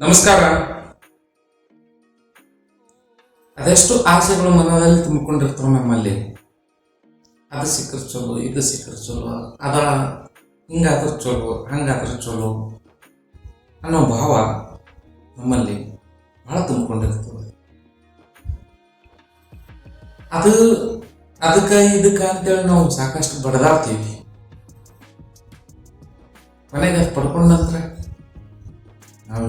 ನಮಸ್ಕಾರ. ಅದೆಷ್ಟು ಆಸೆಗಳು ಮನದಲ್ಲಿ ತುಂಬಿಕೊಂಡಿರ್ತಾವ ನಮ್ಮಲ್ಲಿ. ಅದು ಸಿಕ್ಕರೆ ಚಲೋ, ಇದು ಸಿಕ್ಕರೆ ಚಲೋ, ಅದ ಹಿಂಗಾದ್ರೆ ಚಲೋ, ಹಂಗಾದ್ರೆ ಚಲೋ ಅನ್ನೋ ಭಾವ ನಮ್ಮಲ್ಲಿ ಬಹಳ ತುಂಬಿಕೊಂಡಿರ್ತದೆ. ಅದು ಅದಕ್ಕೆ ಇದಕ್ಕೆ ಅಂತೇಳಿ ನಾವು ಸಾಕಷ್ಟು ಬಡದಾಡ್ತೀವಿ ಮನೆಗೆ ಪಡ್ಕೊಂಡ ನಂತರ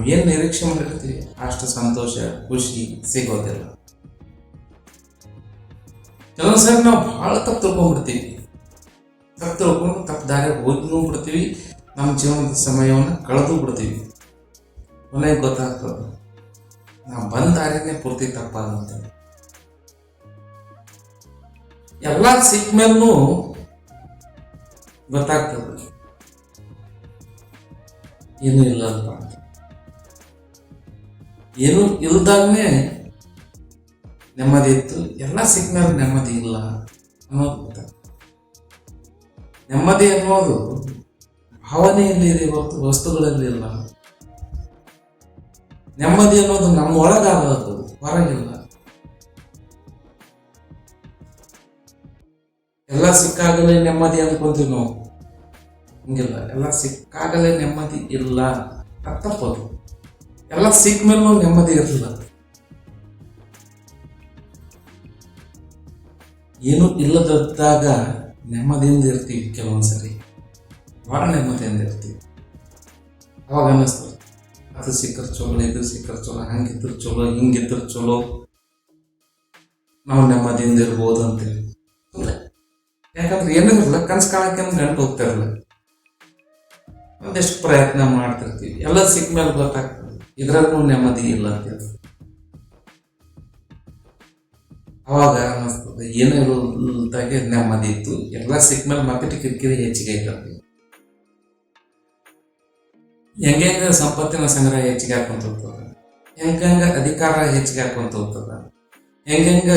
ನಾವು ಏನು ನಿರೀಕ್ಷೆ ಮಾಡಿರ್ತೀವಿ, ಅಷ್ಟು ಸಂತೋಷ, ಖುಷಿ ಸಿಗೋದಿಲ್ಲ. ಕೆಲವೊಂದ್ಸರಿ ನಾವು ಭಾಳ ತಪ್ಪು ತಿಳ್ಕೊಂಡ್ಬಿಡ್ತೀವಿ. ತಪ್ಪು ತಿಳ್ಕೊಂಡು ತಪ್ಪು ದಾರಿ ಹೋಗಿನೂ ಬಿಡ್ತೀವಿ ನಮ್ಮ ಜೀವನದ ಸಮಯವನ್ನು ಕಳೆದು ಬಿಡ್ತೀವಿ. ಕೊನೆಗೆ ಗೊತ್ತಾಗ್ತದೆ, ನಾವು ಬಂದ ದಾರಿನೇ ಪೂರ್ತಿ ತಪ್ಪಾದಂತ ಎಲ್ಲ ಸಿಕ್ಕ ಮೇಲೂ ಗೊತ್ತಾಗ್ತದೆ. ಏನೂ ಅಂತ ಏನೂ ಇಲ್ದಾಗನೇ ನೆಮ್ಮದಿ ಇತ್ತು. ಎಲ್ಲ ಸಿಗ್ನಲ್ ನೆಮ್ಮದಿ ಇಲ್ಲ ಅನ್ನೋದು ನೆಮ್ಮದಿ ಅನ್ನೋದು ಭಾವನೆಯಲ್ಲಿ ಹೊರತು ವಸ್ತುಗಳಲ್ಲಿ ಇಲ್ಲ. ನೆಮ್ಮದಿ ಅನ್ನೋದು ನಮ್ಮ ಒಳಗಾಗೋದು ಹೊರಗಿಲ್ಲ. ಎಲ್ಲ ಸಿಕ್ಕಾಗಲೇ ನೆಮ್ಮದಿ ಅಂದ್ಕೊಂತೀವಿ ನಾವು. ಹಂಗಿಲ್ಲ. ಎಲ್ಲ ಸಿಕ್ಕಾಗಲೇ ನೆಮ್ಮದಿ ಇಲ್ಲ ಅಂತ ತಪ್ಪದು. ಎಲ್ಲ ಸಿಕ್ಕ ಮೇಲೂ ನೆಮ್ಮದಿ ಇರಲಿಲ್ಲ. ಏನು ಇಲ್ಲದಿದ್ದಾಗ ನೆಮ್ಮದಿಯಿಂದ ಇರ್ತೀವಿ ಕೆಲವೊಂದ್ಸರಿ. ಭಾಳ ನೆಮ್ಮದಿಯಿಂದ ಇರ್ತೀವಿ. ಅವಾಗ ಅನ್ನಿಸ್ತದೆ ಅದು ಸಿಕ್ಕರೆ ಚಲೋ, ಇದು ಸಿಕ್ಕರೆ ಚಲೋ, ಹಂಗಿದ್ರೆ ಚಲೋ, ಹಿಂಗಿದ್ರೆ ಚಲೋ. ನಾವು ನೆಮ್ಮದಿಯಿಂದ ಇರ್ಬೋದು ಅಂತೇಳಿ ಯಾಕಂದ್ರೆ ಏನೂ ಇರಲ್ಲ ಕನ್ಸು ಕಾಣಕ್ಕೆ ಗಂಟು ಹೋಗ್ತಿರಲ್ಲ ಒಂದೆಷ್ಟು ಪ್ರಯತ್ನ ಮಾಡ್ತಿರ್ತೀವಿ. ಎಲ್ಲ ಸಿಕ್ಕ ಮೇಲೆ ಗೊತ್ತಾಗ್ತದೆ. ಇದ್ರಾಗೂ ನೆಮ್ಮದಿ ಇಲ್ಲ ಅಂತ ಅವಾಗ ಅನ್ನಿಸ್ತದೆ, ಏನೂ ಇರೋದಾಗೆ ನೆಮ್ಮದಿ ಇತ್ತು. ಎಲ್ಲ ಸಿಕ್ಕ ಮೇಲೆ ಮತ್ತೆ ಕಿರಿಕಿರಿ ಹೆಚ್ಚಿಗೆ ಆಯ್ತದೆ ಹೆಂಗೆ ಸಂಪತ್ತಿನ ಸಂಗ್ರಹ ಹೆಚ್ಚಿಗೆ ಹಾಕೊಂತ ಹೋಗ್ತದ. ಹೆಂಗಂಗ ಅಧಿಕಾರ ಹೆಚ್ಚಿಗೆ ಹಾಕೊಂತ ಹೋಗ್ತದ. ಹೆಂಗ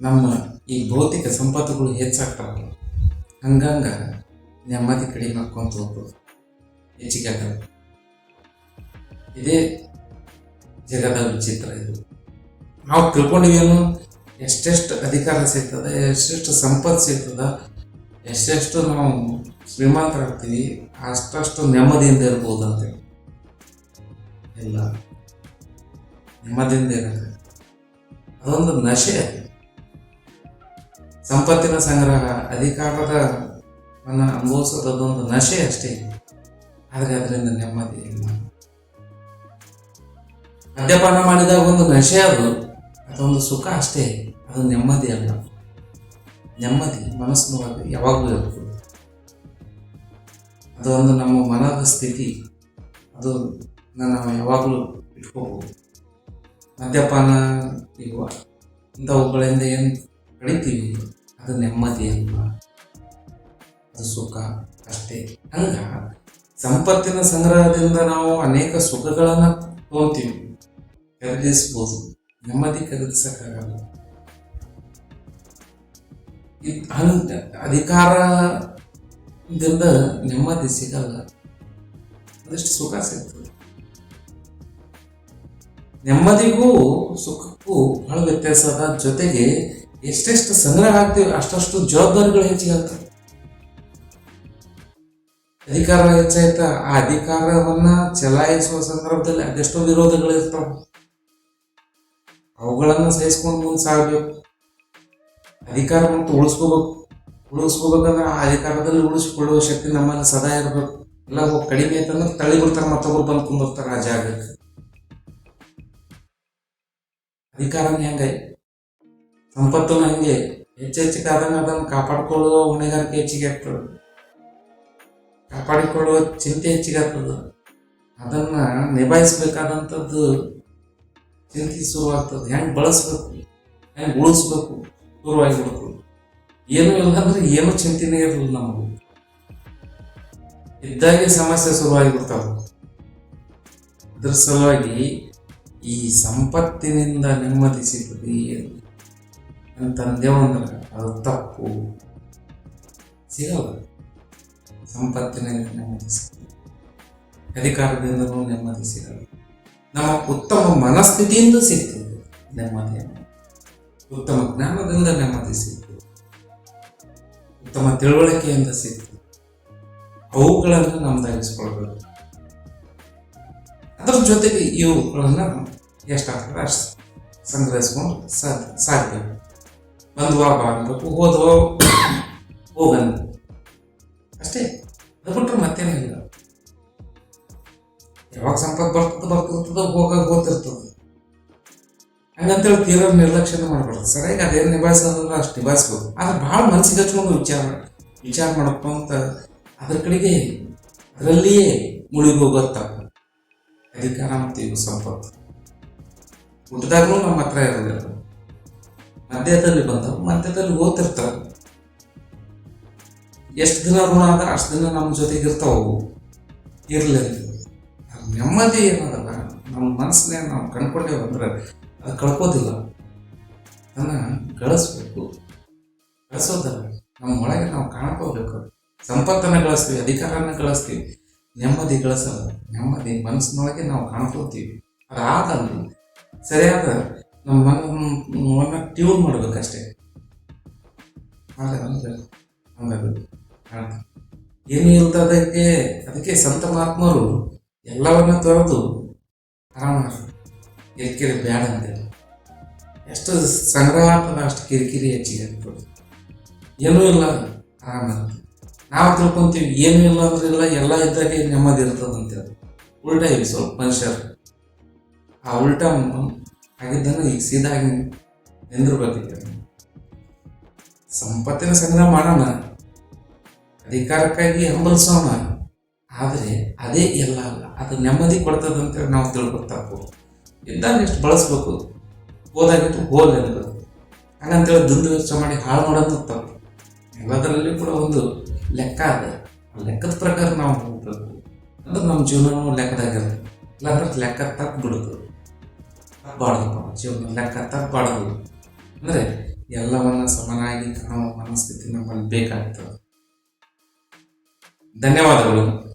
ನಮ್ಮ ಈ ಭೌತಿಕ ಸಂಪತ್ತುಗಳು ಹೆಚ್ಚಾಗ್ತಾವಲ್ಲ ಹಂಗಂಗ ನೆಮ್ಮದಿ ಕಡಿಮೆ ಹಾಕೊಂತ ಹೋಗ್ತದ. ಹೆಚ್ಚಿಗೆ ಆಗಲ್ಲ ಇದೇ ಜಗದ ವಿಚಿತ್ರ ಇದು. ನಾವು ತಿಳ್ಕೊಂಡಿವೇನು ಎಷ್ಟೆಷ್ಟು ಅಧಿಕಾರ ಸಿಗ್ತದೆ, ಎಷ್ಟೆಷ್ಟು ಸಂಪತ್ತು ಸಿಗ್ತದ, ಎಷ್ಟೆಷ್ಟು ನಾವು ಶ್ರೀಮಂತರಾಗ್ತೀವಿ, ಅಷ್ಟಷ್ಟು ನೆಮ್ಮದಿಯಿಂದ ಇರ್ಬೋದು ಅಂತ ಇಲ್ಲ. ನೆಮ್ಮದಿಯಿಂದ ಇರಲ್ಲ ಅದೊಂದು ನಶೆ ಸಂಪತ್ತಿನ ಸಂಗ್ರಹ, ಅಧಿಕಾರದ ಅನ್ನ ಅನುಭವಿಸೋದು ಅದೊಂದು ನಶೆ ಅಷ್ಟೇ. ಆದರೆ ಅದರಿಂದ ನೆಮ್ಮದಿ ಇಲ್ಲ. ಮದ್ಯಪಾನ ಮಾಡಿದಾಗ ಒಂದು ನಶೆ ಅದು, ಅದೊಂದು ಸುಖ ಅಷ್ಟೇ, ಅದು ನೆಮ್ಮದಿ ಅಲ್ಲ. ನೆಮ್ಮದಿ ಮನಸ್ಸು ಯಾವಾಗಲೂ ಇರ್ತದೆ. ಅದೊಂದು ನಮ್ಮ ಮನದ ಸ್ಥಿತಿ. ಅದು ನಾವು ಯಾವಾಗಲೂ ಇಟ್ಕೋಬಹುದು ಮದ್ಯಪಾನ ಇವ ಇಂಥವುಗಳಿಂದ ಏನು ಕಡಿತೀವಿ ಅದು ನೆಮ್ಮದಿ ಅಲ್ಲ ಅದು ಸುಖ ಅಷ್ಟೇ. ಹಂಗ ಸಂಪತ್ತಿನ ಸಂಗ್ರಹದಿಂದ ನಾವು ಅನೇಕ ಸುಖಗಳನ್ನು ತೊಗೊತೀವಿ ಖರೀದಿಸ್ಬೋದು ನೆಮ್ಮದಿ ಖರೀದಿಸಕ್ಕಾಗಲ್ಲ ಇದ್- ಹಂಗ ಅಧಿಕಾರದಿಂದ ನೆಮ್ಮದಿ ಸಿಗಲ್ಲ. ಅದಷ್ಟು ಸುಖ ಸಿಗ್ತದೆ. ನೆಮ್ಮದಿಗೂ ಸುಖಕ್ಕೂ ಬಹಳ ವ್ಯತ್ಯಾಸ ಅದ ಜೊತೆಗೆ ಎಷ್ಟೆಷ್ಟು ಸಂಗ್ರಹ ಆಗ್ತೀವಿ ಅಷ್ಟಷ್ಟು ಜವಾಬ್ದಾರಿಗಳು ಹೆಚ್ಚಿಗೆ ಆಗ್ತವೆ ಅಧಿಕಾರ ಹೆಚ್ಚಾಯ್ತ, ಆ ಅಧಿಕಾರವನ್ನ ಚಲಾಯಿಸುವ ಸಂದರ್ಭದಲ್ಲಿ ಅದೆಷ್ಟೋ ವಿರೋಧಗಳು ಇರ್ತಾವ ಅವುಗಳನ್ನ ಸಹಿಸ್ಕೊಂಡು ಮುಂದೆ ಸಾಗಬೇಕು. ಅಧಿಕಾರ ಮತ್ತು ಉಳಿಸ್ಕೋಬೇಕು. ಉಳಿಸ್ಕೋಬೇಕಂದ್ರೆ ಆ ಅಧಿಕಾರದಲ್ಲಿ ಉಳಿಸ್ಕೊಳ್ಳುವ ಶಕ್ತಿ ನಮ್ಮಲ್ಲಿ ಸದಾ ಇರಬೇಕು. ಎಲ್ಲ ಹೋಗಿ ಕಡಿಮೆ ಐತಂದ್ರೆ ತಳಿ ಬಿಡ್ತಾರೆ ಮತ್ತೊಬ್ರು ಬಂದು ಕುಂದಿರ್ತಾರೆ ಆ ಜಾಗಕ್ಕೆ. ಅಧಿಕಾರನ ಹೆಂಗೆ? ಸಂಪತ್ತು ಹಂಗೆ? ಹೆಚ್ಚೆಚ್ಚಿಗೆ ಆದಂಗೆ ಅದನ್ನು ಕಾಪಾಡಿಕೊಳ್ಳುವ ಹೊಣೆಗಾರಿಕೆ ಹೆಚ್ಚಿಗೆ ಆಗ್ತದೆ. ಕಾಪಾಡಿಕೊಳ್ಳುವ ಚಿಂತೆ ಹೆಚ್ಚಿಗೆ ಆಗ್ತದೆ. ಅದನ್ನು ನಿಭಾಯಿಸ್ಬೇಕಾದಂಥದ್ದು ಚಿಂತೆ ಶುರುವಾಗ್ತದೆ ಹೆಂಗೆ ಬಳಸ್ಬೇಕು? ಹೆಂಗೆ ಉಳಿಸ್ಬೇಕು? ಶುರುವಾಗಿಬಿಡ್ತದೆ ಏನೂ ಇಲ್ಲ ಅಂದ್ರೆ ಏನು ಚಿಂತೆನೇ ಇರಲಿಲ್ಲ ನಮಗೂ. ಇದ್ದಾಗೆ ಸಮಸ್ಯೆ ಶುರುವಾಗಿಬಿಡ್ತಾವೆ. ಇದ್ರ ಸಲುವಾಗಿ ಈ ಸಂಪತ್ತಿನಿಂದ ನೆಮ್ಮದಿ ಸಿಗ್ತದೆ. ಅಂತಂದೇವಂದ್ರೆ ಅದು ತಪ್ಪು. ಸಿಗಲ್ಲ. ಸಂಪತ್ತಿನಿಂದ ನೆಮ್ಮದಿ ಸಿಗ್ತದೆ. ಅಧಿಕಾರದಿಂದಲೂ ನೆಮ್ಮದಿ ಸಿಗಲ್ಲ. ನಮ್ಮ ಉತ್ತಮ ಮನಸ್ಥಿತಿಯಿಂದ ಸಿಗ್ತದೆ ನೆಮ್ಮದಿಯನ್ನು ಉತ್ತಮ ಜ್ಞಾನದಿಂದ ನೆಮ್ಮದಿ ಸಿಗ್ತದೆ ಉತ್ತಮ ತಿಳುವಳಿಕೆಯಿಂದ ಸಿಗ್ತದೆ ಅವುಗಳನ್ನು ನಮ್ದಾಗಿಸ್ಕೊಳ್ಬೇಕು ಅದ್ರ ಜೊತೆಗೆ ಇವುಗಳನ್ನು ಎಷ್ಟಾಗ್ತದೆ? ಅಷ್ಟು ಸಂಗ್ರಹಿಸ್ಕೊಂಡು ಸಾಧ್ಯ ಸಾಧ್ಯ. ಬಂದ್ವಾ ಬಾ ಅನ್ಬೇಕು ಹೋದ್ವಾ ಹೋಗನ್ ಅಷ್ಟೇ. ಅದು ಬಿಟ್ಟರೆ ಮತ್ತೇನಿಲ್ಲ ಯಾವಾಗ ಸಂಪತ್ತು ಬರ್ತದ ಬರ್ತಿರ್ತದ ಹೋಗೋದು ಹೋಗ್ತಿರ್ತದ ಹಂಗಂತೇಳಿ ತೀರ ನಿರ್ಲಕ್ಷ್ಯ ಮಾಡ್ಬಾರ್ದು. ಸರಿಯಾಗಿ ಅದೇನು ನಿಭಾಯಿಸೋದಲ್ಲ, ಅಷ್ಟು ನಿಭಾಯಿಸ್ಬೋದು. ಆದ್ರೆ ಭಾಳ ಮನಸ್ಸಿಗೆ ಹಚ್ಕೊಂಡು ವಿಚಾರ ವಿಚಾರ ಮಾಡಪ್ಪ ಅಂತ ಅದ್ರ ಕಡೆಗೆ ಅದರಲ್ಲಿಯೇ ಮುಳುಗೋ ತಪ್ಪು ಅಧಿಕಾರ ಮತ್ತು ಇವು ಸಂಪತ್ತು. ಹುಟ್ಟಿದಾಗಲೂ ನಮ್ಮ ಹತ್ರ ಇರೋದಿಲ್ಲ. ಮಧ್ಯದಲ್ಲಿ ಬಂದವು, ಮಧ್ಯದಲ್ಲಿ ಓದ್ತಿರ್ತಾರೆ. ಎಷ್ಟು ದಿನ ಋಣ ಆದ್ರೆ ಅಷ್ಟು ದಿನ ನಮ್ಮ ಜೊತೆಗೆ ಇರ್ತಾವು ಇರಲಿಲ್ಲ. ನೆಮ್ಮದಿ ಏನದಲ್ಲ ನಮ್ಮ ಮನಸ್ಸನ್ನೇ ನಾವು ಕಂಡ್ಕೊಂಡೇವು ಅಂದ್ರೆ ಅದು ಕಳ್ಕೋದಿಲ್ಲ. ಅದನ್ನ ಗಳಿಸ್ಬೇಕು. ಗಳಿಸೋದಲ್ಲ, ನಮ್ಮ ಒಳಗೆ ನಾವು ಕಾಣ್ಕೋಬೇಕು. ಸಂಪತ್ತನ್ನ ಗಳಿಸ್ತೀವಿ ಅಧಿಕಾರನ ಗಳಿಸ್ತೀವಿ, ನೆಮ್ಮದಿ ಗಳಿಸಲ್ಲ. ನೆಮ್ಮದಿ ಮನಸ್ಸಿನೊಳಗೆ ನಾವು ಕಾಣ್ಕೋತೀವಿ. ಅದಾದಲ್ಲಿ ಸರಿಯಾದ ನಮ್ಮ ಮನ ಟ್ಯೂನ್ ಮಾಡ್ಬೇಕಷ್ಟೇ. ಏನೂ ಇಲ್ದದಕ್ಕೆ ಅದಕ್ಕೆ ಸಂತ ಮಹಾತ್ಮರು ಎಲ್ಲವನ್ನ ತೊರೆದು ಆರಾಮ ಕಿರಿಕಿರಿ ಬ್ಯಾಡ ಅಂತ ಎಷ್ಟು ಸಂಗ್ರಹ ಆಗ್ತದ ಅಷ್ಟು ಕಿರಿಕಿರಿ ಹೆಚ್ಚಿಗೆ ಆಗ್ತದೆ ಏನೂ ಇಲ್ಲ ಆರಾಮ. ನಾವು ತಿಳ್ಕೊಂತೀವಿ, ಏನೂ ಇಲ್ಲ ಅಂದ್ರೆ ಇಲ್ಲ, ಎಲ್ಲ ಇದ್ದಾಗೆ ನೆಮ್ಮದಿ ಇರ್ತದಂತೇಳಿ ಉಲ್ಟಾ ಇವಿ ಸ್ವಲ್ಪ ಮನುಷ್ಯರು. ಆ ಉಲ್ಟಾ ಆಗಿದ್ದನ್ನು ಈಗ ಸೀದಾಗಿ ನಿಂದಿರ್ಬೇಕೀಗ ಸಂಪತ್ತಿನ ಸಂಗ್ರಹ ಮಾಡೋಣ. ಅಧಿಕಾರಕ್ಕಾಗಿ ಹಂಬಲಿಸೋಣ. ಆದರೆ ಅದೇ ಎಲ್ಲ ಅಲ್ಲ. ಅದು ನೆಮ್ಮದಿ ಕೊಡ್ತದಂತ ನಾವು ತಿಳ್ಕೊತಾಕು ಇದ್ದಾಗ ಎಷ್ಟು ಬಳಸ್ಬೇಕು ಹೋದಾಗಿತ್ತು ಹೋಲ್ ಅನ್ಬೇಕು ಹಾಗಂತೇಳಿ ದುಂದು ವೆಚ್ಚ ಮಾಡಿ ಹಾಳು ಮಾಡೋದು ತಪ್ಪು. ಎಲ್ಲದರಲ್ಲಿ ಕೂಡ ಒಂದು ಲೆಕ್ಕ ಅದ. ಲೆಕ್ಕದ ಪ್ರಕಾರ ನಾವು ಹೋಗ್ಬೇಕು. ಅಂದ್ರೆ ನಮ್ಮ ಜೀವನವೂ ಲೆಕ್ಕದಾಗಿರುತ್ತೆ. ಇಲ್ಲಾಂದ್ರೆ ಲೆಕ್ಕ ತಪ್ಪು ಬಿಡೋದು ತಪ್ಪಾಡೋದು ಜೀವನ ಲೆಕ್ಕ ತಪ್ಪಬಾರ್ದು ಅಂದರೆ ಎಲ್ಲವನ್ನ ಸಮನಾಗಿ ಕಾಣುವ ಮನಸ್ಥಿತಿ ನಮ್ಮಲ್ಲಿ ಬೇಕಾಗ್ತದೆ. ಧನ್ಯವಾದಗಳು.